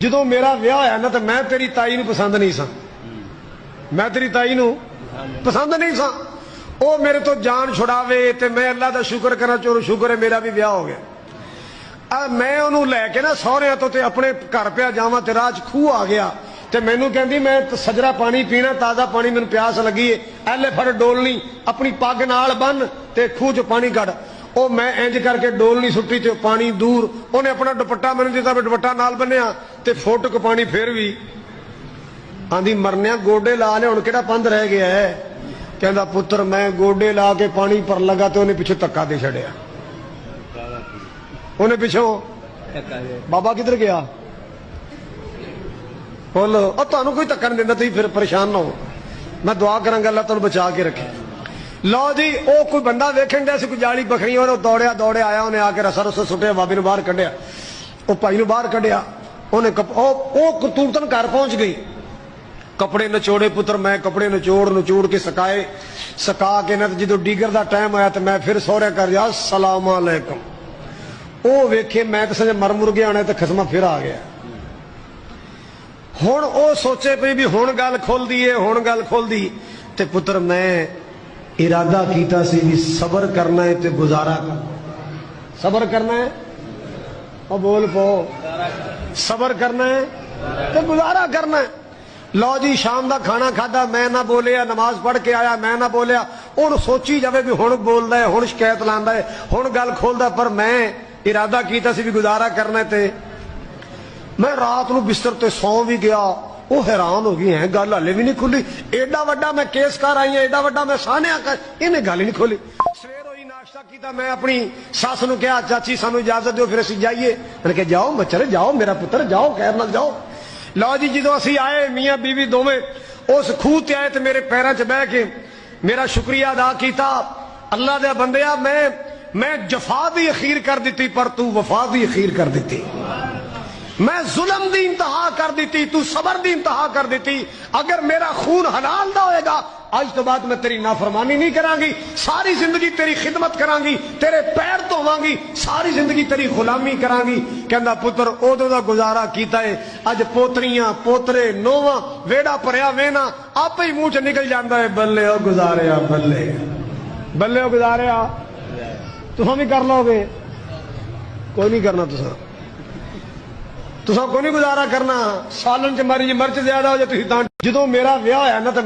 ਜਦੋਂ ਮੇਰਾ ਵਿਆਹ ਹੋਇਆ ਨਾ ਤਾਂ ਮੈਂ ਤੇਰੀ ਤਾਈ ਨੂੰ ਪਸੰਦ ਨਹੀਂ ਸਾਂ। ਮੈਂ ਤੇਰੀ ਤਾਈ ਨੂੰ ਪਸੰਦ ਨਹੀਂ ਸਾਂ। ਉਹ ਮੇਰੇ ਤੋਂ ਜਾਨ ਛੁਡਾਵੇ ਤੇ ਮੈਂ ਅੱਲਾ ਦਾ ਸ਼ੁਕਰ ਕਰਾਂ ਚੋਰ ਸ਼ੁਕਰ ਹੈ ਮੇਰਾ ਵੀ ਵਿਆਹ ਹੋ ਗਿਆ। ਆ ਮੈਂ ਉਹਨੂੰ ਲੈ ਕੇ ਨਾ ਸਹੁਰਿਆਂ ਤੋਂ ਤੇ ਆਪਣੇ ਘਰ ਪਿਆ ਜਾਵਾਂ ਤੇ ਰਾਹ 'ਚ ਖੂਹ ਆ ਗਿਆ ਤੇ ਮੈਨੂੰ ਕਹਿੰਦੀ, ਮੈਂ ਤ- ਸਜਰਾ ਪਾਣੀ ਪੀਣਾ, ਤਾਜ਼ਾ ਪਾਣੀ ਮੈਨੂੰ ਪਿਆਸ ਲੱਗੀ ਏ। ਐਲੇ ਫੜ ਡੋਲਣੀ, ਆਪਣੀ ਪੱਗ ਨਾਲ ਬੰਨ ਤੇ ਖੂਹ 'ਚ ਪਾਣੀ ਕੱਢ ਉਹ ਮੈਂ ਇੰਜ ਕਰਕੇ ਡੋਲ ਡੋਲਣੀ ਸੁੱਟੀ ਤੇ ਪਾਣੀ ਦੂਰ, ਉਹਨੇ ਆਪਣਾ ਦੁਪੱਟਾ ਮੈਨੂੰ ਦਿੱਤਾ, ਮੈਂ ਦੁਪੱਟਾ ਨਾਲ ਬੰਨਿਆ ਤੇ ਫੁੱਟ ਪਾਣੀ ਫੇਰ ਵੀ। ਆਂਦੀ, ਮਰਨਿਆ ਗੋਡੇ ਲਾ ਲਿਆ, ਹੁਣ ਕਿਹੜਾ ਪੰਧ ਰਹਿ ਗਿਆ ਹੈ? ਕਹਿੰਦਾ, ਪੁੱਤਰ, ਮੈਂ ਗੋਡੇ ਲਾ ਕੇ ਪਾਣੀ ਭਰ ਲਗਾ ਤੇ ਉਹਨੇ ਪਿੱਛੇ ਧੱਕਾ ਦੇ ਛੱਡਿਆ। ਉਹਨੇ ਪਿੱਛੋਂ ਬਾਬਾ ਕਿੱਧਰ ਗਿਆ? ਬੋਲੋ, ਉਹ ਤੁਹਾਨੂੰ ਕੋਈ ਧੱਕਾ ਨਹੀਂ ਦਿੰਦਾ, ਤੁਸੀਂ ਫਿਰ ਪਰੇਸ਼ਾਨ ਨਾ ਹੋ। ਮੈਂ ਦੁਆ ਕਰਾਂਗਾ, ਅੱਲਾ ਤੁਹਾਨੂੰ ਬਚਾ ਕੇ ਰੱਖੇ। ਲਓ ਜੀ, ਉਹ ਕੋਈ ਬੰਦਾ ਵੇਖਣ ਦਾ ਸੀ, ਕੋਈ ਜਾਲੀ ਬਖਰੀ, ਉਹਨੇ ਦੌੜਿਆ ਦੌੜਿਆ, ਆਇਆ, ਉਹਨੇ ਆ ਕੇ ਰਸਾ ਰਸਾ ਸੁੱਟਿਆ, ਬਾਬੇ ਨੂੰ ਬਾਹਰ ਕੱਢਿਆ। ਉਹ ਭਾਈ ਨੂੰ ਬਾਹਰ ਕੱਢਿਆ। ਉਹਨੇ ਉਹ ਉਹ ਕਰਤੂਤਨ ਘਰ ਪਹੁੰਚ ਗਈ। ਕੱਪੜੇ ਨਚੋੜੇ ਪੁੱਤਰ, ਮੈਂ ਕੱਪੜੇ ਨਚੋੜ ਨਚੋੜ ਕੇ ਸਕਾਏ। ਸਕਾ ਕੇ ਨਾ ਤੇ ਜਦੋਂ ਡੀਗਰ ਦਾ ਟਾਈਮ ਆਇਆ ਤੇ ਮੈਂ ਫਿਰ ਸਹੁਰੇ ਕਰ ਜਾ, ਸਲਾਮ ਅਲੈਕਮ। ਉਹ ਵੇਖੇ, ਮੈਂ ਤਾਂ ਸਮਝ ਮਰ ਮੁਰ ਗਿਆ ਹੋਣਾ, ਤੇ ਖਸਮਾ ਫਿਰ ਆ ਗਿਆ। ਹੁਣ ਉਹ ਸੋਚੇ ਪਈ ਵੀ ਹੁਣ ਗੱਲ ਖੁੱਲਦੀ ਏ, ਹੁਣ ਗੱਲ ਖੁੱਲਦੀ। ਤੇ ਪੁੱਤਰ, ਮੈਂ ارادہ کیتا سی بھی صبر کرنا ہے تے گزارا کرنا صبر کرنا ہے؟ اور بول پو۔ صبر کرنا ہے تے گزارا کرنا ہے۔ لو جی شام دا کھانا کھادا، میں نہ بولیا، نماز پڑھ کے آیا، میں نہ بولیا۔ ہوں سوچی جاوے بھی ہوں بول ہے ہوں شکایت لانا ہے ہوں گل کھولدا پر میں ارادہ کیتا سی بھی گزارا کرنا تے۔ میں رات نو بستر تے سو بھی گیا۔ وہ حیران ہو گئی ہیں، گل ہلے بھی نہیں کھلی۔ ایڈا وڈا میں کیس کر آئی ہوں ایڈا وڈا میں سانیا کر انہیں گل نہیں کھولی سویر ہوئی ناشتہ کیتا، میں اپنی ساس نو کہا، چاچی سانو اجازت دیو، پھر اسی جائیے۔ میں نے کہا، جاؤ بچر جاؤ میرا پتر، جاؤ، خیر نہ جاؤ۔ لو جی جدو اسی آئے، میاں بیوی دوویں اس خوہ تے آئے تے میرے پیراں چ بیٹھ کے میرا شکریہ ادا کیتا۔ اللہ دے بندیا میں میں جفا دی اخیر کر دیتی، پر تو وفا دی اخیر کر دیتی۔ میں ظلم دی انتہا کر دیتی، تو صبر دی انتہا کر دیتی۔ اگر میرا خون حلال دا ہوئے گا، آج تو بعد میں تیری نافرمانی نہیں کرا گی ساری زندگی تیری خدمت کرا گی تیرے پیر تو گی ساری زندگی تیری غلامی کرا گی کہندا، پتر، اودوں دا گزارا کیتا ہے، اج پوتریاں، پوترے، نوواں، ویڑا پریا وینا آپ ہی منہ چ نکل جاندا ہے، بلے او گزاریا، بلے۔ بلے او گزاریا؟ ہم ہی کر لو گے۔ کوئی نہیں کرنا تساں۔ ਤੁਸੀਂ ਕੋਈ ਨਹੀਂ ਗੁਜ਼ਾਰਾ ਕਰਨਾ। ਸਾਲਨ ਚ ਮਰੀ ਜੇ, ਮਿਰਚ ਜ਼ਿਆਦਾ ਹੋ ਜੇ, ਤੁਸੀਂ ਤਾਂ ਜਦੋਂ ਮੇਰਾ ਵਿਆਹ ਹੋਇਆ ਨਾ, ਤਾਂ